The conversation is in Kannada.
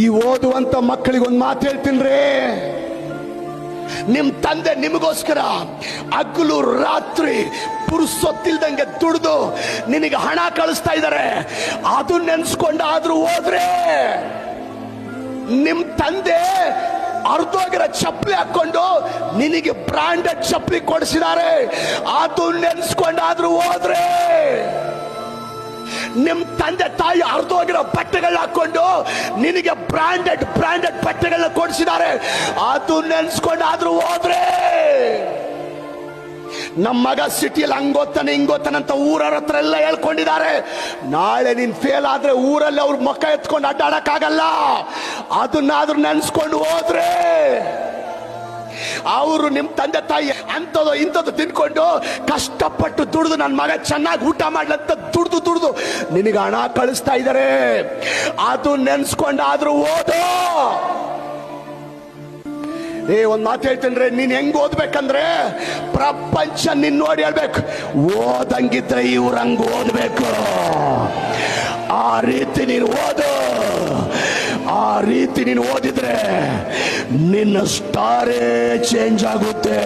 ಈ ಓದುವಂತ ಮಕ್ಕಳಿಗೆ ಒಂದು ಮಾತು ಹೇಳ್ತೀನಿ ನಿಮ್ ತಂದೆ ನಿಮಗೋಸ್ಕರ ಹಗಲು ರಾತ್ರಿ ಪುರುಸೊತ್ತಿಲ್ದಂಗೆ ದುಡ್ದು ನಿನಗೆ ಹಣ ಕಳಿಸ್ತಾ ಇದ್ದಾರೆ. ಅದು ನೆನ್ಸ್ಕೊಂಡಾದ್ರೂ ಹೋದ್ರೆ ನಿಮ್ ತಂದೆ ಅರ್ಧೋಗಿರೋ ಚಪ್ಪಲಿ ಹಾಕೊಂಡು ನಿನಗೆ ಬ್ರಾಂಡೆಡ್ ಚಪ್ಪಲಿ ಕೊಡಿಸಿದ್ದಾರೆ. ಅದು ನೆನ್ಸ್ಕೊಂಡಾದ್ರೂ ಹೋದ್ರೆ ನಿಮ್ ತಂದೆ ತಾಯಿ ಅರ್ಧೋಗಿರೋ ಬಟ್ಟೆಗಳನ್ನ ಹಾಕೊಂಡು ನಿನಗೆ ಬ್ರಾಂಡೆಡ್ ಬ್ರಾಂಡೆಡ್ ಬಟ್ಟೆಗಳನ್ನ ಕೊಡಿಸಿದ್ದಾರೆ. ಅದು ನೆನ್ಸ್ಕೊಂಡಾದ್ರೂ ಹೋದ್ರೆ. ನಮ್ಮ ಮಗ ಸಿಟಿಯಲ್ಲಿ ಹಂಗೋತಾನೆ, ಹಿಂಗೋತಾನೆ ಅಂತ ಊರವ್ರ ಹತ್ರ ಎಲ್ಲ ಹೇಳ್ಕೊಂಡಿದ್ದಾರೆ. ನಾಳೆ ನೀನ್ ಫೇಲ್ ಆದ್ರೆ ಊರಲ್ಲಿ ಅವ್ರ ಮಕ್ಕ ಎತ್ಕೊಂಡು ಅಡ್ಡಾಡಕ್ಕಾಗಲ್ಲ. ಅದನ್ನಾದ್ರೂ ನೆನ್ಸ್ಕೊಂಡು ಹೋದ್ರೆ. ಅವರು ನಿಮ್ಮ ತಂದೆ ತಾಯಿ ಅಂಥದ್ದು ಇಂಥದ್ದು ತಿನ್ಕೊಂಡು ಕಷ್ಟಪಟ್ಟು ದುಡಿದು ನನ್ನ ಮಗ ಚೆನ್ನಾಗಿ ಊಟ ಮಾಡ್ಲಂತ ದುಡ್ದು ದುಡ್ದು ನಿನಗೆ ಹಣ ಕಳಿಸ್ತಾ ಇದ್ದಾರೆ. ಅದು ನೆನ್ಸ್ಕೊಂಡಾದ್ರೂ ಓದು. ಏ, ಒಂದ್ ಮಾತು ಹೇಳ್ತೇನೆ ನೀನ್ ಹೆಂಗ್ ಓದ್ಬೇಕಂದ್ರೆ ಪ್ರಪಂಚ ನಿನ್ ನೋಡಿ ಹೇಳ್ಬೇಕು. ಓದಂಗಿದ್ರೆ ಇವ್ರ ಹಂಗ್ ಓದ್ಬೇಕು. ಆ ರೀತಿ ನೀನು ಓದು. ಆ ರೀತಿ ನೀನು ಓದಿದ್ರೆ ನಿನ್ನ ಸ್ಟಾರೇ ಚೇಂಜ್ ಆಗುತ್ತೆ.